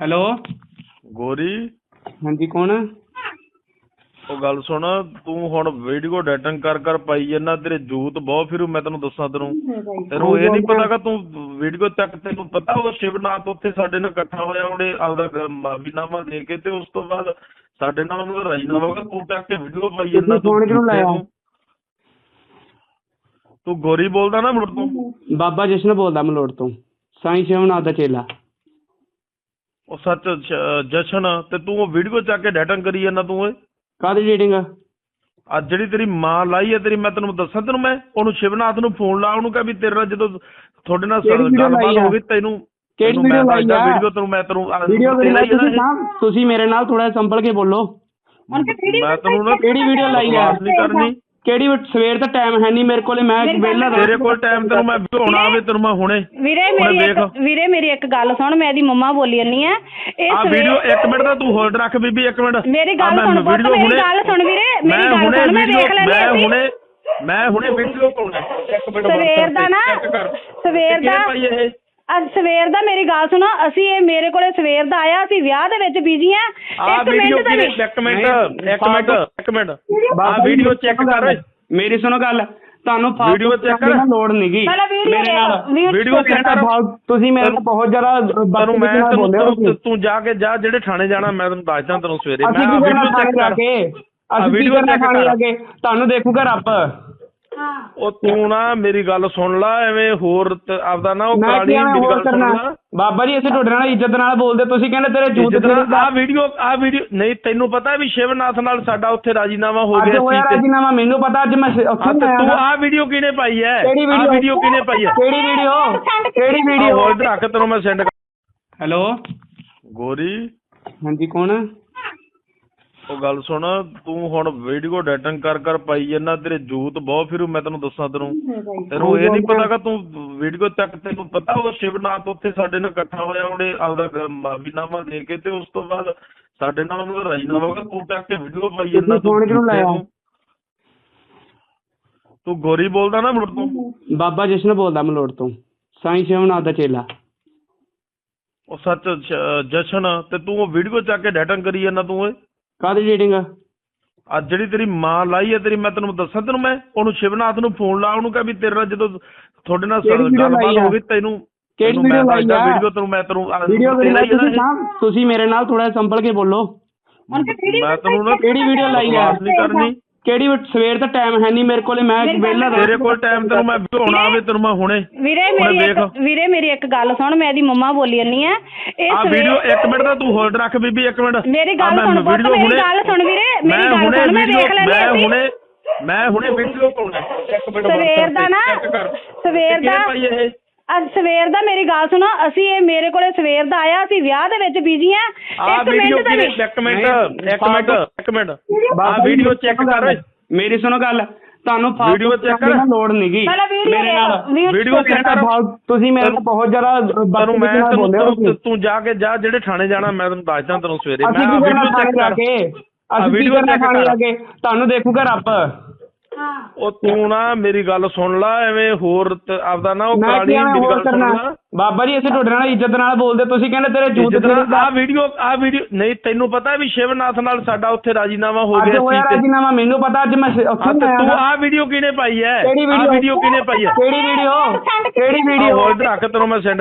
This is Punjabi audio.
ਹੈਲੋ। ਗੋਰੀ। ਹਾਂਜੀ ਕੌਣ ਉਹ ਗੱਲ ਸੁਣ ਤੂੰ ਹੁਣ ਵੀਡੀਓ ਡੈਟਿੰਗ ਕਰ ਕਰ ਪਾਈ ਜਾਂਦਾ ਤੇਰੇ ਜੂਤ ਬਹੁਤ ਫਿਰੂ ਮੈਂ ਤੈਨੂੰ ਦੱਸਾਂ ਤੈਨੂੰ। ਤੈਨੂੰ ਇਹ ਨਹੀਂ ਪਤਾ ਕਿ ਤੂੰ ਵੀਡੀਓ ਤੱਕ ਤੈਨੂੰ ਪਤਾ ਉਹ ਸ਼ਿਵਨਾਥ ਉੱਥੇ ਸਾਡੇ ਨਾਲ ਇਕੱਠਾ ਹੋਇਆ ਉਹਨੇ ਆਪਦਾ ਮਾਫੀਨਾਮਾ ਦੇ ਕੇ ਤੇ ਉਸ ਤੋਂ ਬਾਅਦ ਸਾਡੇ ਨਾਲ ਉਹਨੂੰ ਰਾਜੀਨਾਮਾ ਹੋ ਗਿਆ ਤੂੰ ਚੱਕ ਕੇ ਵੀਡੀਓ ਪਾਈ ਜਾਂਦਾ ਤੁਸੀਂ phone ਕਿਉਂ ਲਾਇਆ? ਤੂੰ ਗੋਰੀ ਬੋਲਦਾ ਨਾ ਮੁੜ ਤੋਂ? ਬਾਬਾ ਜਸ਼ਨ ਬੋਲਦਾ ਮਲੋੜ ਤੋਂ ਸਾਈਂ ਸ਼ਿਵਨਾਥ ਦਾ ਚੇਲਾ। ਉਹ ਸੱਚ ਜਸ਼ਨ ਤੇ ਤੂੰ ਉਹ ਵੀਡੀਓ ਚੱਕ ਕੇ ਡੈਟਿੰਗ ਕਰੀ ਜਾਂਦਾ ਤੂੰ ਓਏ ਕਾਹਦੀ ਡੇਟਿੰਗ ਆ ਜਿਹੜੀ ਤੇਰੀ ਮਾਂ ਲਾਈ ਹੈ ਤੇਰੀ ਮੈਂ ਤੈਨੂੰ ਦੱਸਾਂ ਤੈਨੂੰ ਮੈਂ ਉਹਨੂੰ ਸ਼ਿਵਨਾਥ ਨੂੰ ਫੋਨ ਲਾ ਉਹਨੂੰ ਕਹ ਵੀ ਤੇਰੇ ਨਾਲ ਜਦੋਂ ਤੁਹਾਡੇ ਨਾਲ ਕਿਹੜੀ video ਗੱਲਬਾਤ ਲਾਈ ਆ? ਹੋ ਗਈ ਤੈਨੂੰ ਕਿਹੜੀ ਤੈਨੂੰ ਮੈਂ video ਲਾਈ ਦੱਸਦਾ ਆ? ਵੀਡੀਓ ਤੈਨੂੰ ਮੈਂ ਤੈਨੂੰ ਆ- ਵੀਡੀਓ ਤੇਰਾ ਹੀ ਤੁਸੀਂ ਨਾ ਤੁਸੀਂ ਮੇਰੇ ਨਾਲ ਥੋੜਾ ਸੰਭਲ ਕੇ ਬੋਲੋ? ਮੈਂ ਤੈਨੂੰ ਨਾ ਕਿਹੜੀ ਵੀਡੀਓ ਲਾਈ ਆ ਨਹੀਂ ਕਰਨੀ ਕਿਹੜੀ ਵੀ- ਸਵੇਰ ਦਾ ਟਾਈਮ ਹੈ ਨਹੀਂ ਮੇਰੇ ਕੋਲੇ ਮੈਂ ਵਿਹਲਾ ਤੇਰੇ ਕੋਲ ਟਾਈਮ ਤੈਨੂੰ ਮੈਂ ਵਿਹਾਉਣਾ ਆਵੇ ਤੈਨੂੰ ਮੈਂ ਹੁਣੇ ਵੀਰੇ ਮੇਰੀ ਦੇਖ ਇੱਕ ਵੀਰੇ ਮੇਰੀ ਇੱਕ ਗੱਲ ਸੁਣ ਮੈਂ ਇਹਦੀ ਮੰਮਾ ਬੋਲੀ ਜਾਂਦੀ ਆ ਇਹ ਆ ਵੀਡੀਓ ਇੱਕ ਮਿੰਟ ਦਾ ਤੂੰ ਹੋਲਡ ਰੱਖ ਬੀਬੀ ਇੱਕ ਮਿੰਟ। ਮੇਰੀ ਗੱਲ ਸੁਣ video ਮੇਰੀ ਗੱਲ ਸੁਣ ਵੀਰੇ, ਮੇਰੀ ਮੈਂ ਗੱਲ ਸੁਣ, ਮੈਂ ਵੇਖ ਲੈਂਦੀ ਮੈਂ। ਹੁਣੇ ਮੈਂ ਹੁਣੇ ਵੀਡੀਓ ਪਾਉਣਾ। ਇੱਕ ਮਿੰਟ ਸਵੇਰ ਦਾ ਨਾ ਸਵੇਰ ਦਾ ਪਾਈ ਇਹ ਅੱਜ ਸਵੇਰ ਦਾ ਮੇਰੀ ਗੱਲ ਸੁਣੋ ਅਸੀਂ ਇਹ ਮੇਰੇ ਕੋਲੇ ਸਵੇਰ ਦਾ ਆਇਆ ਅਸੀਂ ਵਿਆਹ ਦੇ ਵਿੱਚ ਬਿਜ਼ੀ ਆ। ਆ ਇੱਕ ਵੀਡੀਓ ਮਿੰਟ ਦਾ ਵੀ- ਇੱਕ ਮਿੰਟ ਇੱਕ ਮਿੰਟ ਇੱਕ ਮਿੰਟ। ਆ ਵੀਡੀਓ ਚੈੱਕ ਕਰ। ਮੇਰੀ ਸੁਣੋ ਗੱਲ ਤੁਹਾਨੂੰ ਵੀਡੀਓ check ਕਰ। ਦੀ ਲੋੜ ਨਹੀਂਗੀ ਪਹਿਲਾਂ ਮੇਰੇ ਨਾਲ ਵੀਡੀਓ check ਕਰ। ਤੁਸੀਂ ਮੇਰੇ ਨਾਲ ਬਹੁਤ ਜ਼ਿਆਦਾ ਤੈਨੂੰ ਮੈਂ ਤੈਨੂੰ ਤੂੰ ਜਾ ਕੇ ਜਾ ਜਿਹੜੇ ਥਾਣੇ ਜਾਣਾ ਮੈਂ ਤੈਨੂੰ ਦੱਸਦਾ ਤੈਨੂੰ ਸਵੇਰੇ। ਮੈਂ ਅਸੀਂ ਆ ਕੀ ਕਰਨਾ ਵੀਡੀਓ ਚੈੱਕ ਜਾ ਕਰ ਕੇ? ਆਹ ਅਸੀਂ ਕੀ video ਕਰਨਾ check ਥਾਣੇ ਕਰ। ਜਾ ਕੇ? ਤੁਹਾਨੂੰ ਦੇਖੂਗਾ ਰੱਬ। ਉਹ ਤੂੰ ਨਾ ਮੇਰੀ ਗੱਲ ਸੁਣ ਲੈ ਐਵੇਂ ਹੋਰ ਤ- ਆਪਦਾ ਨਾ ਉਹ ਮੈਂ ਕਾਲੀ ਕਿਹਾ ਮੇਰੀ ਹੋਰ ਗੱਲ ਸੁਣ ਕਰਨਾ। ਲੈ। ਬਾਬਾ ਜੀ ਅਸੀਂ ਤੁਹਾਡੇ ਨਾਲ ਇੱਜ਼ਤ ਨਾਲ ਬੋਲਦੇ ਤੁਸੀਂ ਕਹਿੰਦੇ ਤੇਰੇ ਜੂਤ ਜਿੱਦਣ ਆ ਵੀਡੀਓ ਆ ਵੀਡੀਓ ਨਹੀਂ ਤੈਨੂੰ ਪਤਾ ਵੀ ਸ਼ਿਵਨਾਥ ਨਾਲ ਸਾਡਾ ਉੱਥੇ ਰਾਜੀਨਾਮਾ ਹੋ ਅੱਜ ਗਿਆ ਹੋਇਆ ਸੀ ਤੇ- ਰਾਜੀਨਾਮਾ ਮੈਨੂੰ ਪਤਾ ਅੱਜ ਮੈਂ ਸ- ਉੱਥੇ ਤੇ। ਆ ਵੀਡੀਓ ਕਿਹਨੇ ਪਾਈ ਹੈ ਕਿਹੜੀ ਆ ਵੀਡੀਓ? ਵੀਡੀਓ ਕਿਹਨੇ ਪਾਈ ਹੈ ਕਿਹੜੀ ਵੀਡੀਓ? ਕਿਹੜੀ ਵੀਡੀਓ? ਹੋਲਡ ਰੱਖ ਤੈਨੂੰ ਮੈਂ ਸੈਂਡ ਹੈਲੋ? ਗੋਰੀ? ਹਾਂਜੀ ਕੌਣ? ਉਹ ਗੱਲ ਸੁਣ ਤੂੰ ਹੁਣ ਵੀਡੀਓ ਡੈਟਿੰਗ ਕਰ ਕਰ ਪਾਈ ਜਾਂਦਾ ਤੇਰੇ ਜੂਤ ਬਹੁਤ ਫਿਰੂ ਮੈਂ ਤੈਨੂੰ ਦੱਸਾਂ ਤੈਨੂੰ। ਤੈਨੂੰ ਇਹ ਨਹੀਂ ਪਤਾ ਕਿ ਤੂੰ ਵੀਡੀਓ ਤੱਕ ਤੈਨੂੰ ਪਤਾ ਉਹ ਸ਼ਿਵਨਾਥ ਉੱਥੇ ਸਾਡੇ ਨਾਲ ਇਕੱਠਾ ਹੋਇਆ ਉਹਨੇ ਆਪਦਾ ਮਾਫੀਨਾਮਾ ਦੇ ਕੇ ਤੇ ਉਸ ਤੋਂ ਬਾਅਦ ਸਾਡੇ ਨਾਲ ਉਹਨੂੰ ਰਾਜੀਨਾਮਾ ਹੋ ਗਿਆ ਤੂੰ ਚੱਕ ਕੇ ਵੀਡੀਓ ਪਾਈ ਜਾਂਦਾ ਤੁਸੀਂ phone ਕਿਉਂ ਲਾਇਆ? ਤੂੰ? ਗੋਰੀ ਬੋਲਦਾ ਨਾ ਮੁੜ ਤੋਂ? ਬਾਬਾ ਜਸ਼ਨ ਬੋਲਦਾ ਮਲੋੜ ਤੋਂ ਸਾਈਂ ਸ਼ਿਵਨਾਥ ਦਾ ਚੇਲਾ। ਉਹ ਸੱਚ ਜਸ਼ਨ ਤੇ ਤੂੰ ਉਹ ਵੀਡੀਓ ਚੱਕ ਕੇ ਡੈਟਿੰਗ ਕਰੀ ਜਾਂਦਾ ਤੂੰ ਓਏ ਕਾਹਦੀ ਡੇਟਿੰਗ ਆ? ਜਿਹੜੀ ਤੇਰੀ ਮਾਂ ਲਾਈ ਹੈ ਤੇਰੀ ਮੈਂ ਤੈਨੂੰ ਦੱਸਾਂ ਤੈਨੂੰ ਮੈਂ ਉਹਨੂੰ ਸ਼ਿਵਨਾਥ ਨੂੰ ਫੋਨ ਲਾ ਉਹਨੂੰ ਕਹ ਵੀ ਤੇਰੇ ਨਾਲ ਜਦੋਂ ਤੁਹਾਡੇ ਨਾਲ ਗੱਲਬਾਤ ਆ? ਹੋ ਗਈ ਤੈਨੂੰ ਕਿਹੜੀ video ਲਾਈ ਆ? ਵੀਡੀਓ ਤੈਨੂੰ ਮੈਂ ਤੈਨੂੰ ਆ- ਵੀਡੀਓ ਤੁਸੀਂ? ਨਾ ਤੁਸੀਂ ਮੇਰੇ ਨਾਲ ਥੋੜਾ ਸੰਭਲ ਕੇ ਬੋਲੋ। ਮੈਂ ਤੈਨੂੰ ਨਾ ਕਿਹੜੀ ਵੀਡੀਓ ਲਾਈ ਆ? ਨਹੀਂ ਕਰਨੀ। ਕਿਹੜੀ ਸਵੇਰ ਦਾ ਟਾਈਮ ਹੈ ਨਹੀਂ ਮੇਰੇ ਕੋਲੇ ਮੈਂ ਵਿਹਲਾ ਤੇਰੇ ਕੋਲ ਟਾਈਮ ਤੈਨੂੰ ਮੈਂ ਵਿਹਾਉਣਾ ਆਵੇ ਤੈਨੂੰ ਮੈਂ ਹੁਣੇ। ਵੀਰੇ ਮੇਰੀ ਵੀਰੇ ਮੇਰੀ ਇੱਕ ਗੱਲ ਸੁਣ ਮੈਂ ਇਹਦੀ ਮੰਮਾ ਬੋਲੀ ਜਾਂਦੀ ਆ। ਇਹ ਆ ਸਵੇਰ- ਵੀਡੀਓ ਇੱਕ ਮਿੰਟ ਦਾ ਤੂੰ ਹੋਲਡ ਰੱਖ ਬੀਬੀ ਇੱਕ ਮਿੰਟ। ਮੇਰੀ ਗੱਲ ਸੁਣ ਪੁੱਤ, ਮੇਰੀ ਗੱਲ ਸੁਣ ਵੀਰੇ, ਮੇਰੀ ਗੱਲ ਸੁਣ, ਮੈਂ ਵੇਖ ਲੈਂਦੀ ਮੈਂ। ਹੁਣੇ ਮੈਂ ਹੁਣੇ ਵੀਡੀਓ ਪਾਉਣਾ ਇੱਕ ਮਿੰਟ ਸਵੇਰ ਦਾ ਨਾ ਸਵੇਰ ਦਾ? ਅੱਜ ਸਵੇਰ ਦਾ ਮੇਰੀ ਗੱਲ ਸੁਣੋ ਅਸੀਂ ਇਹ ਮੇਰੇ ਕੋਲੇ ਸਵੇਰ ਦਾ ਆਇਆ ਅਸੀਂ ਵਿਆਹ ਦੇ ਵਿੱਚ ਬਿਜ਼ੀ ਆ। ਇੱਕ ਮਿੰਟ ਦਾ ਇੱਕ ਮਿੰਟ ਇੱਕ ਮਿੰਟ ਇੱਕ ਮਿੰਟ। ਆ ਵੀਡੀਓ ਚੈੱਕ ਕਰ। ਮੇਰੀ ਸੁਣੋ ਗੱਲ। ਤੁਹਾਨੂੰ ਫਾਲਤੂ ਵੀਡੀਓ check ਕਰ। ਲੋੜ ਨਹੀਂਗੀ ਪਹਿਲਾਂ ਵੀਡੀਓ ਮੇਰੇ ਨਾਲ ਵੀਡੀਓ ਵੀਡੀਓ check ਕਰ। ਤੁਸੀਂ ਮੇਰੇ ਨਾਲ ਬਹੁਤ ਜ਼ਿਆਦਾ ਤੈਨੂੰ ਮੈਂ ਤੈਨੂੰ। ਤੂੰ ਜਾ ਕੇ ਜਾ ਜਿਹੜੇ ਥਾਣੇ ਜਾਣਾ ਮੈਂ ਤੈਨੂੰ ਦੱਸਦਾ ਤੈਨੂੰ ਸਵੇਰੇ। ਮੈਂ ਵੀਡੀਓ ਚੈੱਕ ਕਰ। ਅਸੀਂ ਕੀ video ਕਰਨਾ check ਥਾਣੇ ਕਰ। ਜਾ ਕੇ? ਤੁਹਾਨੂੰ ਦੇਖੂਗਾ ਰੱਬ। ਹਾਂ। ਉਹ ਤੂੰ ਨਾ ਮੇਰੀ ਗੱਲ ਸੁਣ ਲੈ ਐਵੇਂ ਹੋਰ ਆਪਦਾ ਨਾ ਉਹ ਕਾਲੀ ਮੇਰੀ ਗੱਲ ਸੁਣ ਕਰਨਾ? ਲੈ। ਬਾਬਾ ਜੀ ਅਸੀਂ ਤੁਹਾਡੇ ਨਾਲ ਇੱਜ਼ਤ ਨਾਲ ਬੋਲਦੇ ਤੁਸੀਂ ਕਹਿੰਦੇ ਤੇਰੇ ਜੂਤ ਜਿੱਦਣ ਆ ਵੀਡੀਓ ਆ ਵੀਡੀਓ ਨਹੀਂ ਤੈਨੂੰ ਪਤਾ ਵੀ ਸ਼ਿਵਨਾਥ ਨਾਲ ਸਾਡਾ ਉੱਥੇ ਰਾਜੀਨਾਮਾ ਹੋ ਅੱਜ ਗਿਆ ਸੀ ਤੇ- ਰਾਜੀਨਾਮਾ ਮੈਨੂੰ ਪਤਾ ਅੱਜ ਮੈਂ ਉੱਥੇ ਤੇ ਆਇਆ ਤੂੰ ਨਾ। ਆ ਵੀਡੀਓ ਕਿਹਨੇ ਪਾਈ ਹੈ? ਕਿਹੜੀ ਆ ਵੀਡੀਓ? ਵੀਡੀਓ ਕਿਹਨੇ ਪਾਈ ਹੈ? ਕਿਹੜੀ ਵੀਡੀਓ? ਕਿਹੜੀ ਵੀਡੀਓ? ਹੋਲਡ ਰੱਖ ਤੈਨੂੰ ਮੈਂ ਸੈਂਡ